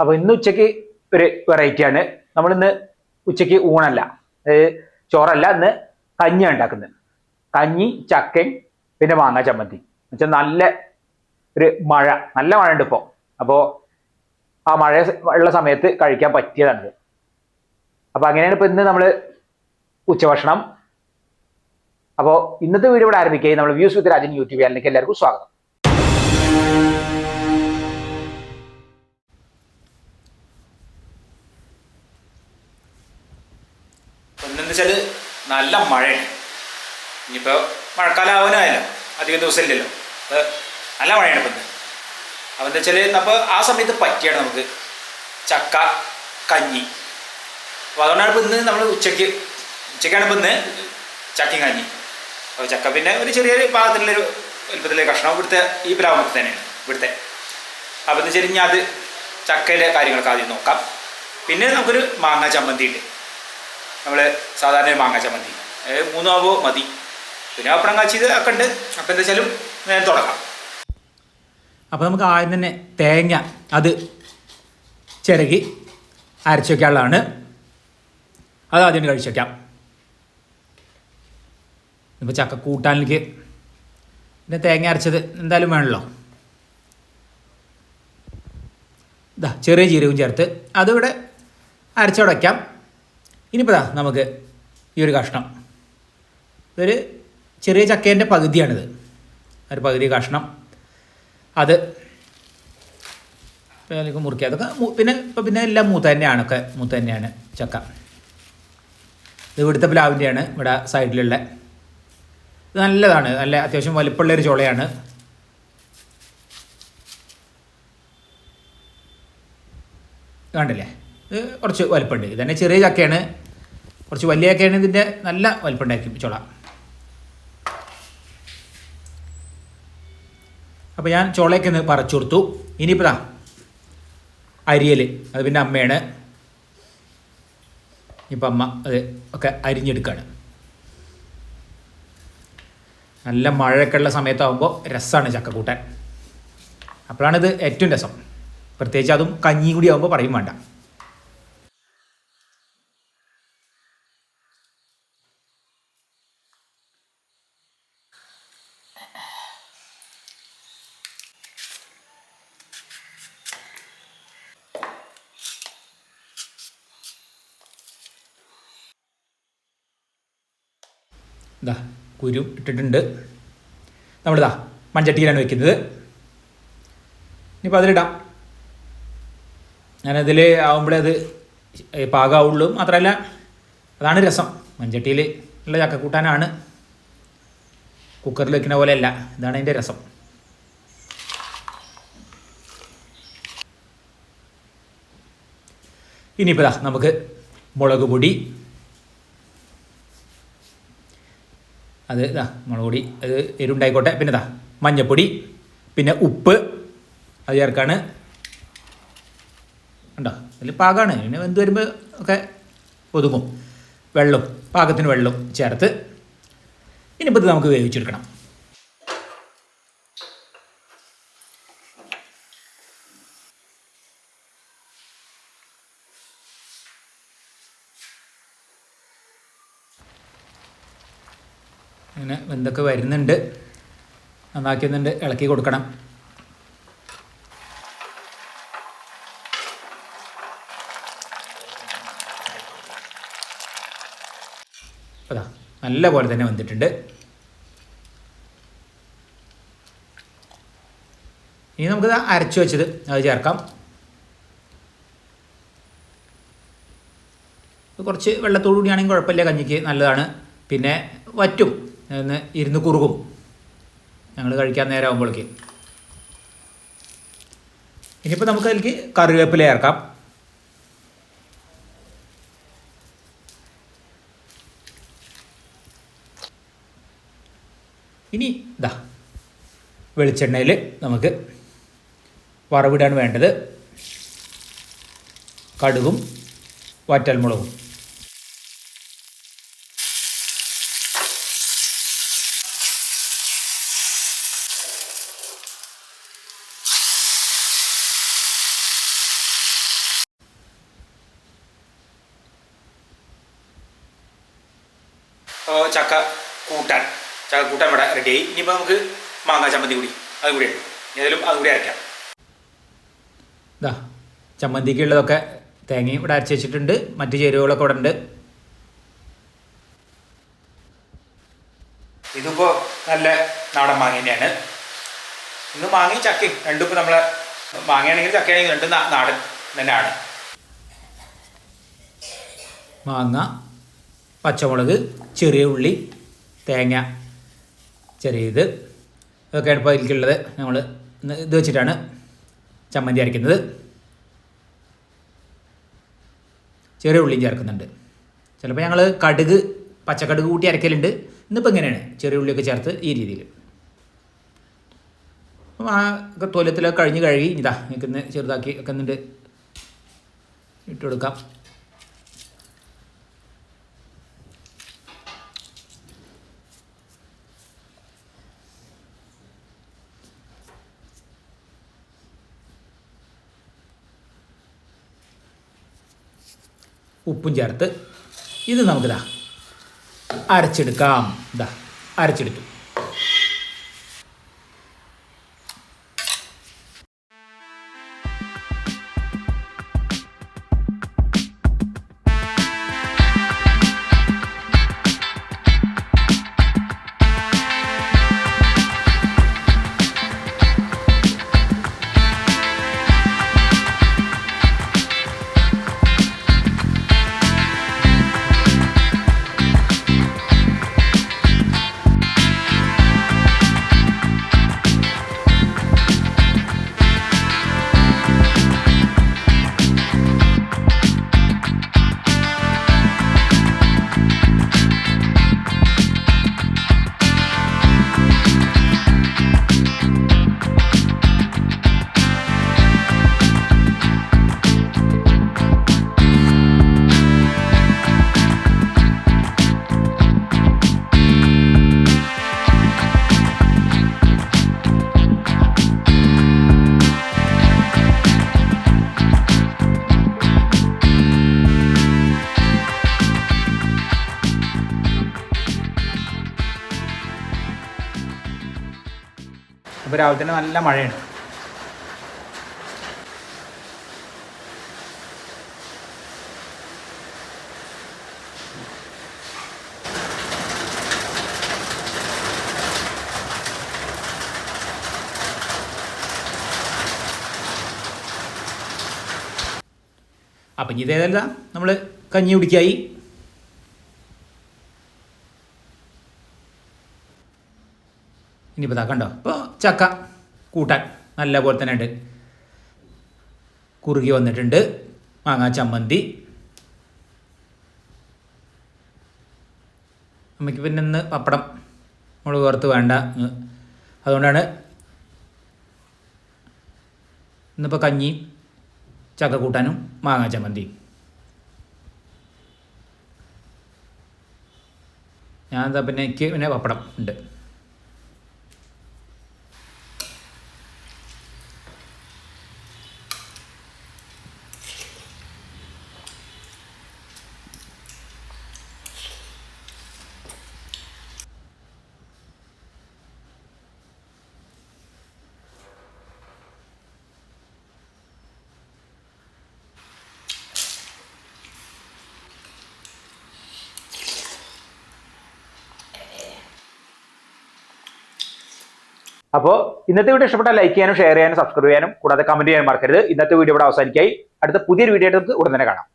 അപ്പൊ ഇന്ന് ഉച്ചയ്ക്ക് ഒരു വെറൈറ്റി ആണ്. നമ്മൾ ഇന്ന് ഉച്ചയ്ക്ക് ഊണല്ല ചോറല്ല ഇന്ന് കഞ്ഞിയാണ് ഉണ്ടാക്കുന്നത്. കഞ്ഞി ചക്കൻ പിന്നെ മാങ്ങ ചമ്മന്തി. എന്നുവെച്ചാൽ നല്ല ഒരു മഴ നല്ല മഴ ഉണ്ട് ഇപ്പോൾ അപ്പോൾ ആ മഴ ഉള്ള സമയത്ത് കഴിക്കാൻ പറ്റിയതാണ് അപ്പോൾ അങ്ങനെയാണ് ഇപ്പൊ ഇന്ന് നമ്മൾ ഉച്ചഭക്ഷണം. അപ്പോൾ ഇന്നത്തെ വീഡിയോ ഇവിടെ ആരംഭിക്കുകയും നമ്മൾ വ്യൂസ് വിത്ത് രാജൻ യൂട്യൂബ് ചാനലിലേക്ക് എല്ലാവർക്കും സ്വാഗതം. ഒന്നെന്ന് വെച്ചാൽ നല്ല മഴയാണ്. ഇനിയിപ്പോൾ മഴക്കാലം ആവാനായല്ലോ അധികം ദിവസം ഇല്ലല്ലോ അപ്പോൾ നല്ല മഴയാണ് ഇപ്പം അപ്പം എന്താ വെച്ചാൽ അപ്പോൾ ആ സമയത്ത് പറ്റിയാണ് നമുക്ക് ചക്ക കഞ്ഞി. അപ്പോൾ അതുകൊണ്ടാണ് ഇപ്പോൾ ഇന്ന് നമ്മൾ ഉച്ചയ്ക്ക് ഉച്ചയ്ക്കാണ് ഇപ്പോൾ ഇന്ന് ചക്കയും കഞ്ഞി. അപ്പോൾ ചക്ക പിന്നെ ഒരു ചെറിയൊരു പാകത്തിലുള്ളൊരു വലുപ്പത്തിലെ കഷ്ണം ഇവിടുത്തെ ഈ പ്രാവത്തിൽ തന്നെയാണ് ഇവിടുത്തെ. അപ്പോൾ എന്ന് വെച്ചാൽ ഞാൻ അത് ചക്കയിലെ കാര്യങ്ങളൊക്കെ ആദ്യം നോക്കാം. പിന്നെ നമുക്കൊരു മാങ്ങ ചമ്മന്തി ഉണ്ട്. നമ്മൾ സാധാരണ ഒരു മാങ്ങ ചമ്മന്തി മൂന്നാവോ മതി. പിന്നെ പപ്പടം കാച്ചിയത് ഒക്കെ ഉണ്ട്. അപ്പം എന്താ വെച്ചാലും ഞാൻ തുടങ്ങാം അപ്പോൾ നമുക്ക് ആദ്യം തന്നെ തേങ്ങ അത് ചിരകി അരച്ചു വയ്ക്കാനുള്ളതാണ് അത് ആദ്യം കഴിച്ചു വയ്ക്കാം ഇപ്പോൾ ചക്ക കൂട്ടാനിലേക്ക് പിന്നെ തേങ്ങ അരച്ചത് എന്തായാലും വേണമല്ലോ ഇതാ ചെറിയ ജീരകവും ചേർത്ത് അതിവിടെ അരച്ചവിടെ വയ്ക്കാം ഇനിയിപ്പോൾ നമുക്ക് ഈ ഒരു കഷ്ണം. ഇതൊരു ചെറിയ ചക്കേന്റെ പകുതിയാണിത്. ഒരു പകുതി കഷ്ണം. അത് മുറിക്കുക അതൊക്കെ പിന്നെ ഇപ്പം പിന്നെ എല്ലാം മൂത്ത തന്നെയാണ്. ഒക്കെ മൂത്ത തന്നെയാണ് ചക്ക. ഇത് ഇവിടുത്തെ പ്ലാവിന്റെയാണ് ഇവിടെ സൈഡിലുള്ള. ഇത് നല്ലതാണ്. നല്ല അത്യാവശ്യം വലിപ്പമുള്ളൊരു ചുളയാണ്. കണ്ടില്ലേ? ഇത് കുറച്ച് വലിപ്പമുണ്ട്. ഇതന്നെ തന്നെ ചെറിയ ചക്കയാണ്. കുറച്ച് വലിയ ചക്കയാണ് ഇതിന്റെ നല്ല വലിപ്പുണ്ടാക്കി ചുള അപ്പോൾ ഞാൻ ചുളയൊക്കെ ഒന്ന് പറിച്ചു കൊടുത്തു. ഇനിയിപ്പോൾ ദാ അരിയൽ അത് പിന്നെ അമ്മയാണ്. ഇപ്പം അമ്മ അത് ഒക്കെ അരിഞ്ഞെടുക്കുകയാണ് നല്ല മഴയൊക്കെ ഉള്ള സമയത്താകുമ്പോൾ രസമാണ് ചക്ക കൂട്ടാൻ. അപ്പോഴാണിത് ഏറ്റവും രസം. പ്രത്യേകിച്ച് അതും കഞ്ഞി കൂടി ആകുമ്പോൾ പറയും വേണ്ട. ഇതാ കുരു ഇട്ടിട്ടുണ്ട്. നമ്മളിതാ മൺചട്ടിയിലാണ് വെക്കുന്നത്. ഇനിയിപ്പോൾ അതിലിടാം. ഞാനതിൽ ആവുമ്പോഴേ അത് പാകാവുള്ളൂ. മാത്രമല്ല അതാണ് രസം. മൺചട്ടിയിൽ ഉള്ള ചക്കക്കൂട്ടാനാണ്. കുക്കറിൽ വെക്കുന്ന പോലെയല്ല. ഇതാണ് അതിന്റെ രസം. ഇനിയിപ്പോൾ നമുക്ക് മുളക് പൊടി അത് ഇതാ മുളക് അത് എരുണ്ടായിക്കോട്ടെ. പിന്നെ ഇതാ മഞ്ഞപ്പൊടി പിന്നെ ഉപ്പ്. അത് ചേർക്കാണ്. ഉണ്ടോ അതിൽ പാകമാണ് പിന്നെ വെന്ത് വരുമ്പോൾ ഒക്കെ ഒതുങ്ങും. വെള്ളം പാകത്തിന് വെള്ളം ചേർത്ത് ഇനിയിപ്പോൾ ഇത് നമുക്ക് വേവിച്ചെടുക്കണം. അങ്ങനെ വെന്തൊക്കെ വരുന്നുണ്ട്. നന്നാക്കുന്നുണ്ട് ഇളക്കി കൊടുക്കണം. അതാ നല്ല പോലെ തന്നെ വന്നിട്ടുണ്ട്. ഇനി നമുക്ക് അരച്ചു വെച്ചത് അത് ചേർക്കാം. കുറച്ച് വെള്ളത്തോടു കൂടിയാണെങ്കിൽ കുഴപ്പമില്ല. കഞ്ഞിക്ക് നല്ലതാണ്. പിന്നെ വറ്റും. ഒന്ന് ഇരുന്ന് കുറുകും. ഞങ്ങൾ കഴിക്കാൻ നേരം ആകുമ്പോഴേക്ക് ഇനിയിപ്പോൾ നമുക്ക് അതിലേക്ക് കറിവേപ്പില ചേർക്കാം. ഇനി ഇതാ വെളിച്ചെണ്ണയിൽ നമുക്ക് വറവിടാണ് വേണ്ടത് കടുകും വറ്റൽമുളകും. ചക്ക കൂട്ടാൻ. ചക്ക കൂട്ടാൻ ഇവിടെ റെഡിയായി ഇനിയിപ്പോൾ നമുക്ക് മാങ്ങാ ചമ്മന്തി കൂടി. അത് കൂടിയാണ് ഏതായാലും അത് കൂടി അരയ്ക്കാം. ഇതാ ചമ്മന്തിക്കുള്ളതൊക്കെ തേങ്ങയും ഇവിടെ അരച്ച് വെച്ചിട്ടുണ്ട്. മറ്റു ചേരുവകളൊക്കെ ഇവിടെ ഉണ്ട്. ഇതിപ്പോൾ നല്ല നാടൻ മാങ്ങ തന്നെയാണ്. ഇന്ന് മാങ്ങയും ചക്കയും രണ്ടും ഇപ്പോൾ നമ്മളെ മാങ്ങയാണെങ്കിൽ ചക്കയാണെങ്കിൽ രണ്ടും നാടൻ തന്നെയാണ്. മാങ്ങ പച്ചമുളക് ചെറിയ ഉള്ളി തേങ്ങ ചെറിയ ഇത് ഇതൊക്കെയാണ് ഇപ്പോൾ ഇതിലേക്കുള്ളത് നമ്മൾ ഇന്ന് ഇത് വെച്ചിട്ടാണ് ചമ്മന്തി അരയ്ക്കുന്നത് ചെറിയ ഉള്ളിയും ചേർക്കുന്നുണ്ട്. ചിലപ്പോൾ ഞങ്ങൾ കടുക് പച്ചക്കടുക് കൂട്ടി അരക്കലുണ്ട്. ഇന്നിപ്പോൾ ഇങ്ങനെയാണ് ചെറിയ ഉള്ളിയൊക്കെ ചേർത്ത് ഈ രീതിയിൽ അപ്പം ആ തൊലത്തിലൊക്കെ കഴിഞ്ഞ് കഴുകി ഇതാ നിൽക്കുന്ന ചെറുതാക്കി ഒക്കെ ഇട്ട് കൊടുക്കാം. ഉപ്പും ചേർത്ത് ഇത് നമുക്കിതാ അരച്ചെടുക്കാം. ഇതാ അരച്ചെടുത്തു. അപ്പോൾ രാവിലെ തന്നെ നല്ല മഴയാണ്. അപ്പം ഇനി ഇതേതല്ല നമ്മൾ കഞ്ഞി കുടിക്കായി. ഇനിയിപ്പോൾ ഇതാ കണ്ടോ? ഇപ്പോൾ ചക്ക കൂട്ടാൻ നല്ല പോലെ തന്നെ ഉണ്ട്. കുറുകി വന്നിട്ടുണ്ട്. മാങ്ങാ ചമ്മന്തി. നമുക്ക് പിന്നെ ഇന്ന് പപ്പടം മുളക് വറുത്ത് വേണ്ട. അതുകൊണ്ടാണ് ഇന്നിപ്പോൾ കഞ്ഞി ചക്ക കൂട്ടാനും മാങ്ങാ ചമ്മന്തി. ഞാൻ എന്താ പിന്നെ എനിക്ക് പിന്നെ പപ്പടം ഉണ്ട്. അപ്പോൾ ഇന്നത്തെ വീഡിയോ ഇഷ്ടപ്പെട്ടാൽ ലൈക്ക് ചെയ്യാനും ഷെയർ ചെയ്യാനും സബ്സ്ക്രൈബ് ചെയ്യാനും കൂടാതെ കമന്റ് ചെയ്യാനും മറക്കരുത്. ഇന്നത്തെ വീഡിയോ ഇവിടെ അവസാനിക്കായി. അടുത്ത പുതിയൊരു വീഡിയോ ആയിട്ട് നമുക്ക് ഉടൻ തന്നെ കാണാം.